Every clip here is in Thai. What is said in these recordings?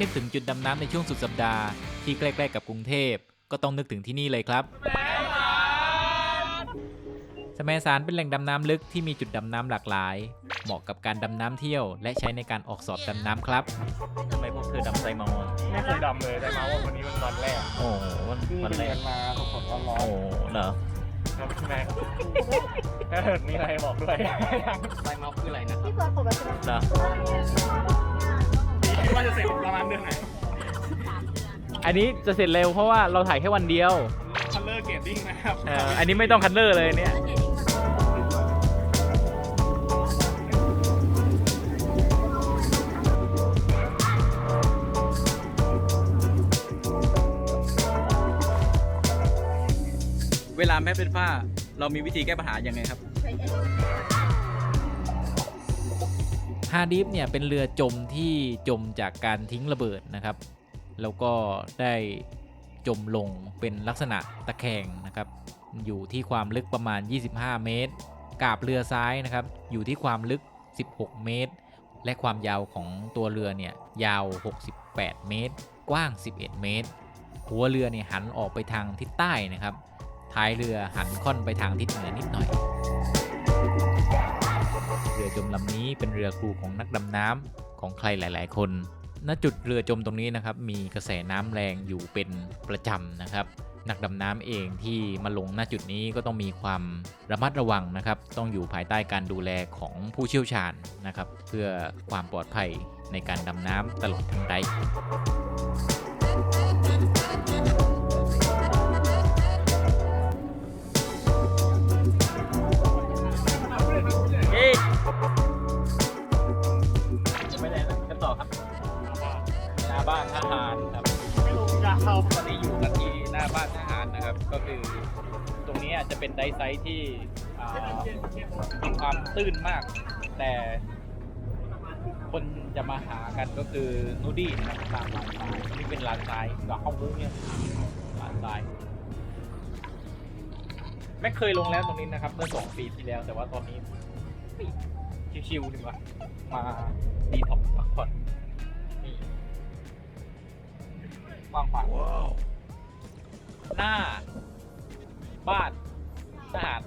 นึกถึงจุดดำน้ำในช่วงสุดสัปดาห์ที่ใกล้ๆกับกรุงเทพ ก็ต้องนึกถึงที่นี่เลยครับสมสารเป็นแหล่งดำน้ำลึกที่มีจุดดำน้ำหลากหลาย เหมาะกับการดำน้ำเที่ยว และใช้ในการออกสอบดำน้ำครับทำไมพวกเธอดำไซมอไม่เคยดำเลยได้มาว่าวันนี้เป็นวันแรกโอ้วันเพิ่งวันไปแรเรียกนมาสดๆร้อนโอ้เหรอๆครับแม่ถ้าเกิดมีอะไรบอกด้วยไซเมาส์คืออะไรนะครับที่เปิดปกติเหรอ คิดว่าจะเสร็จประมาณเดือนไหนอันนี้จะเสร็จเร็วเพราะว่าเราถ่ายแค่วันเดียวคัลเลอร์เกตติ้งนะครับเอ่ออันนี้ไม่ต้องคันเลอร์เลยเนี่ย เวลาแม่เป็นฝ้า เรามีวิธีแก้ปัญหายังไงครับฮาดิฟเนี่ยเป็นเรือจมที่จมจากการทิ้งระเบิดนะครับ แล้วก็ได้จมลงเป็นลักษณะตะแคงนะครับ อยู่ที่ความลึกประมาณ 25 เมตร กาบเรือซ้ายนะครับ อยู่ที่ความลึก 16 เมตร และความยาวของตัวเรือเนี่ยยาว 68 เมตร กว้าง 11 เมตร หัวเรือเนี่ยหันออกไปทางทิศใต้นะครับ ท้ายเรือหันค่อนไปทางทิศเหนือนิดหน่อย รือจมลำนี้เป็นเรือครูของนักดำน้ำของใครหลาย ๆ คน ณ จุดเรือจมตรงนี้นะครับมีกระแสน้ำแรงอยู่เป็นประจำนะครับนักดำน้ำเองที่มาลงณจุดนี้ก็ต้องมีความระมัดระวังนะครับ ต้องอยู่ภายใต้การดูแลของผู้เชี่ยวชาญนะครับ เพื่อความปลอดภัยในการดำน้ำตลอดทั้งได บ้านทหารนะครับ ก็คือตรงนี้อาจจะเป็นไดไซต์ที่มีความตื้นมาก แต่คนจะมาหากันก็คือนูดี้นะครับตามลานทรายนี่เป็นลานทรายกับห้องมุ้งเนี่ยลานทรายแม่เคยลงแล้วตรงนี้นะครับ เมื่อสองปีที่แล้ว แต่ว่าตอนนี้ชิวๆดีกว่ามาดีท็อกซ์พักผ่อนนี่กว้างขวาง หน้า บ้านทหาร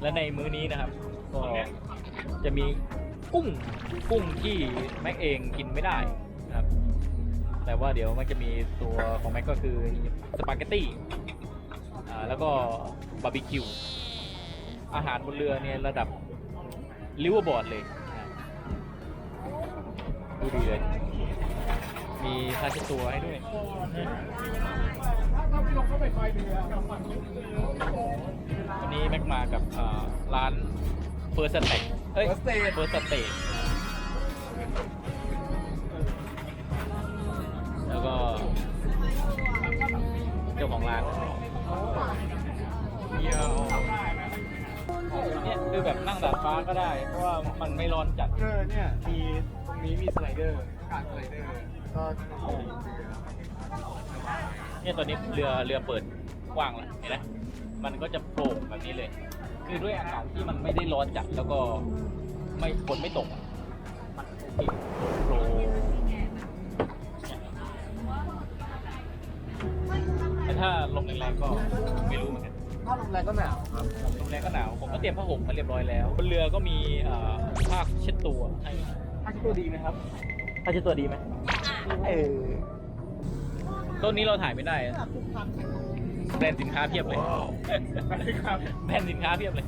และในมื้อนี้นะครับ ก็จะมีกุ้งกุ้งที่แม็กเองกินไม่ได้นะครับ แต่ว่าเดี๋ยวมันจะมีตัวของแม็กก็คือสปาเกตตี้อ่าแล้วก็บาร์บีคิว อาหารบนเรือเนี่ยระดับลิเวอร์บอร์ดเลยนะดูดีเลย มีผ้าเช็ดตัวให้ด้วยวันนี้แม็กมากับอ่าร้านเฟิร์สเต็กเอ้ย First State เฟิร์สเตกแล้วก็เจ้าของร้านเดียวเนี่ยคือแบบนั่งดาดฟ้าก็ได้ เพราะว่ามันไม่ร้อนจัดเออเนี่ยมีตรงนี้มีสไลเดอร์ การสไลเดอร์ ก็โอ้โหเนี่ยตอนนี้เรือเรือเปิดกว้างแล้วเห็นไหมมันก็จะโปร่งแบบนี้เลย คือด้วยอากาศที่มันไม่ได้ร้อนจัดแล้วก็ไม่ฝนไม่ตกอะมันโอเคโปร่งแต่ถ้าลมแรงๆก็ไม่รู้เหมือนกัน ถ้าลมแรงก็หนาวครับลมแรงก็หนาว ผมก็เตรียมผ้าห่มมาเรียบร้อยแล้วบนเรือก็มีเอ่อผ้าเช็ดตัวให้ถ้าตัวดีไหมครับผ้าเช็ดตัวดีไหม เออต้นนี้เราถ่ายไม่ได้อะแบรนด์สินค้าเพียบเลยครับแบรนด์สินค้าเพียบเลย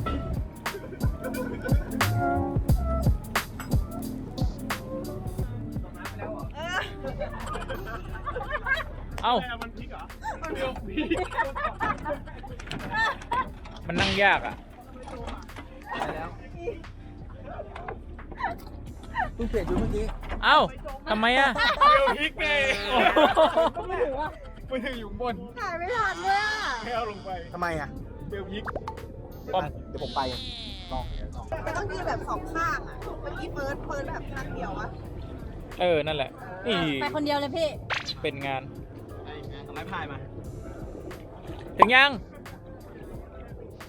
เอ้า มันพลิกเหรอมันเร็วพลิกมันนั่งยากอะเพิ่งเปลี่ยนชุดเมื่อกี้ เอ้า ทำไมอะเร็วพลิกไงโอ้โหไม่ถึงว่าไม่ถึงอยู่ข้างบนถ่ายไม่ทันเลยอะไม่เอาลงไปทำไมอะเร็วพลิกป้อมเดี๋ยวผมไปลองลองแต่ต้องยืนแบบสองข้างอะเมื่อกี้เฟิร์สเฟิร์สแบบข้างเดียวอะเออ นั่นแหละ นี่ไปคนเดียวเลยพี่ เป็นงานทำไมพายมา ถึงยัง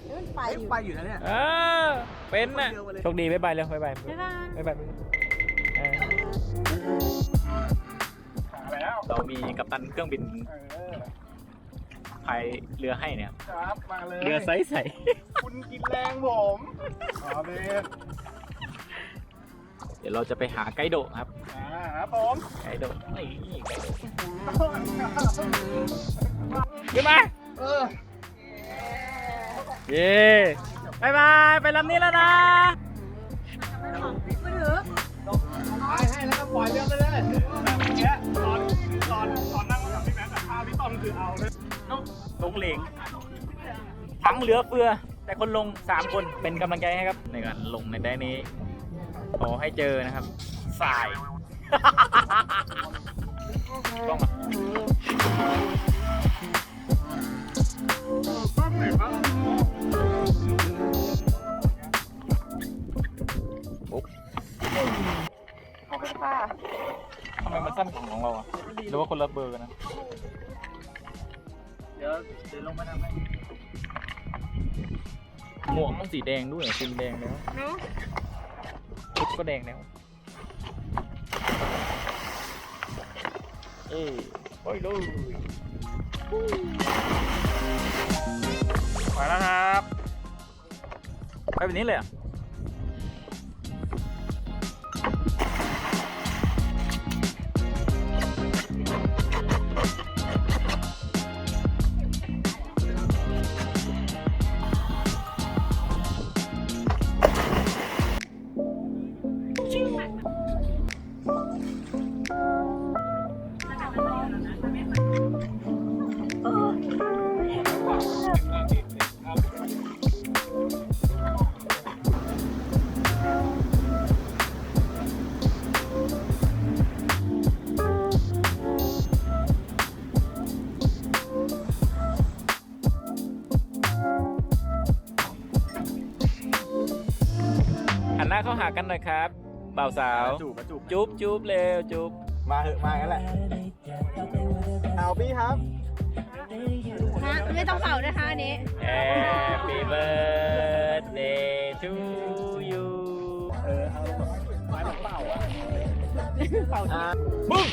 นี่มันไปอยู่ไปอยู่นะเนี่ย เออเป็นน่ะคนเดียวมาเลยโชคดีบ๊ายบายเร็วบ๊ายบายบ๊ายบายบ๊ายบาย แล้วเรามีกัปตันเครื่องบินเออพายเรือให้เนี่ยครับมาเลยเรือไซส์ใสคุณกินแรงผมขอเบนเดี๋ยวเราจะไปหาไกด์โดะครับอ่าครับผมไกด์โดะนี่ไกด์โดะขึ้นมาเออเย้บายบายไปลำนี้แล้วนะไปให้แล้วก็ปล่อยเรือไปเลยแบบเนี้ยต อนตอนตอนนั่งกับพี่แม็กซ์กับข้าวพี่ต้อมคือเอาเลยลงเหลงทั้งเหลือเฟือ แต่คนลง 3 คนเป็นกำลังใจให้ครับ ในการลงในได้นี้ ขอให้เจอนะครับ สายต้องมาปุ๊บทำไมมันสั้นของของเราอะห รือว่าคนละเบอร์กันนะ เดี๋ยวเดี๋ยวลงมาทำให้หมวกต้องสีแดงด้วยคุณแดงแล้วเนาะชุดก็แดงแล้ว เอ้ยไปเลยไปแล้วครับ ไปแบบนี้เลยเหรอะ กันหน่อยครับบ่าวสาว จูบมาจูบจุ๊บจุ๊บเร็วจุ๊บมาเหอะมากันแหละเอาพี่ครับฮะไม่ต้องเป่านะคะอันนี้ Happy birthday to you เออเอาแบบไม้แบบเป่าอะเป่า อะบึ้ง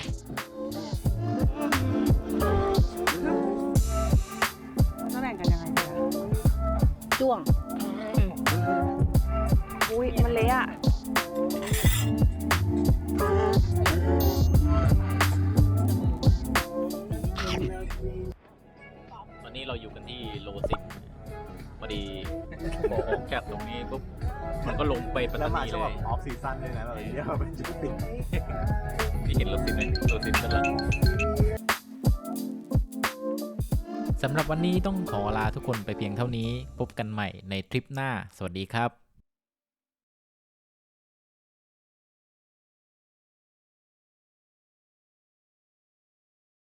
นนี้เราอยู่กันที่โลซิกพอดีโบกแคบตรงนี้ปุ๊บมันก็ลงไปปัตแล้วตามานีช่วงเลแบบยออฟซีซั่นด้วยนะแบบเนี้ยเป็นจุดติดที่เห็นโลซิกไหมโลซิกกันละสำหรับวันนี้ต้องขอลาทุกคนไปเพียงเท่านี้ พบกันใหม่ในทริปหน้า สวัสดีครับ